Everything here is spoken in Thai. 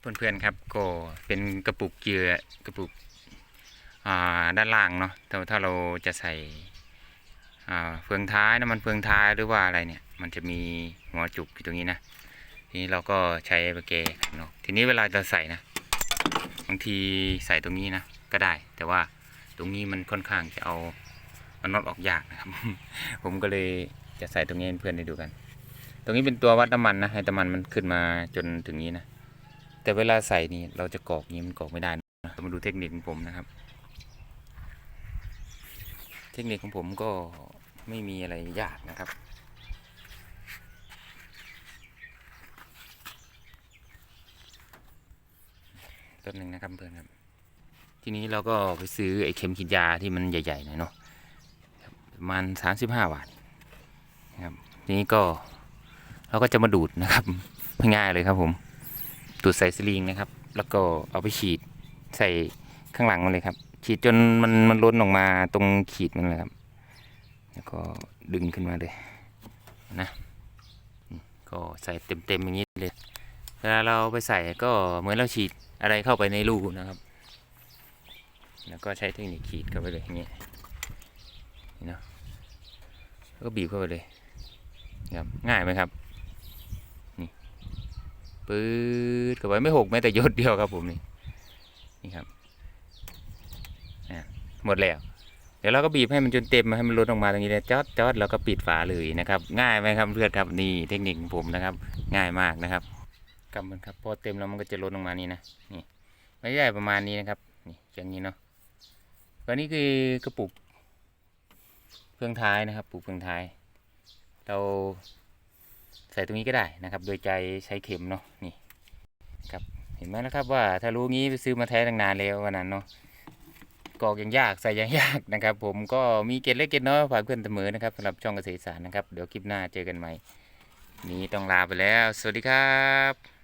เพื่อนๆครับก็เป็นกระปุกเกลือกระปุกด้านล่างเนาะแต่ว่าถ้าเราจะใส่เฟืองท้ายน้ำมันเฟืองท้ายหรือว่าอะไรเนี่ย มันจะมีหัวจุกอยู่ตรงนี้นะทีนี้เราก็ใช้ไปเกข้างนอกทีนี้เวลาจะใส่นะบางทีใส่ตรงนี้นะก็ได้ แต่ว่าตรงนี้มันค่อนข้างจะเอามันน็อตออกยากนะครับ ผมก็เลยจะใส่ตรงนี้เพื่อนได้ดูกัน ตรงนี้เป็นตัววัดน้ำมันนะให้น้ำมันมันขึ้นมาจนถึงนี้นะ แต่เวลาใส่นี่เราจะกรอกนี้มันกรอกไม่ได้นะมาดูเทคนิคของผมนะครับ เทคนิคของผมก็ไม่มีอะไรยากนะครับแป๊บหนึ่งนะครับเพื่อนครับ ทีนี้เราก็ไปซื้อไอ้เข็มฉีดยาที่มันใหญ่ๆหน่อยเนาะประมาณสามสิบห้าบาทนะครับ ทีนี้ก็เราก็จะมาดูดนะครับง่ายเลยครับผม ดูดใส่สลิงนะครับ แล้วก็เอาไปฉีดใส่ข้างหลังมันเลยครับ ฉีดจนมันมันล้นออกมาตรงขีดมันเลยครับ แล้วก็ดึงขึ้นมาเลยนะ ก็ใส่เต็มๆอย่างนี้เลย เวลาเราไปใส่ก็เหมือนเราฉีดอะไรเข้าไปในรูนะครับ แล้วก็ใช้เทคนิคขีดเข้าไปเลยอย่างนี้นี่เนาะก็บีบเข้าไปเลยครับง่ายไหมครับ ปื๊ดเข้าไปไม่หกแม้แต่หยดเดียวครับผมนี่นี่ครับอ่หมดแล้ว เดี๋ยวเราก็บีบให้มันจนเต็มให้มันล้นออกมาตรงนี้เลยจอดจอดแล้วก็ปิดฝาเลยนะครับ ง่ายไหมครับเพื่อนครับนี่เทคนิคของผมนะครับ ง่ายมากนะครับกำมันครับพอเต็มแล้วมันก็จะล้นออกมานี่นะนี่ไม่ได้ประมาณนี้นะครับนี่อย่างนี้เนาะตัวนี้คือกระปุกเฟืองท้ายนะครับ ปุกเฟืองท้าย เรา ใส่ตรงนี้ก็ได้นะครับ โดยใจใช้เข็มเนาะนี่ครับเห็นไหมนะครับว่าถ้ารู้งี้ไปซื้อมาแท้ตั้งนานแล้ววันนั้นเนาะกอกยังยากใส่ยังยากนะครับ ผมก็มีเกล็ดเล็กเกล็ดน้อยฝากเพื่อนเสมอนะครับสำหรับช่องเกษตรศาสตร์นะครับเดี๋ยวคลิปหน้าเจอกันใหม่นี้ต้องลาไปแล้ว สวัสดีครับ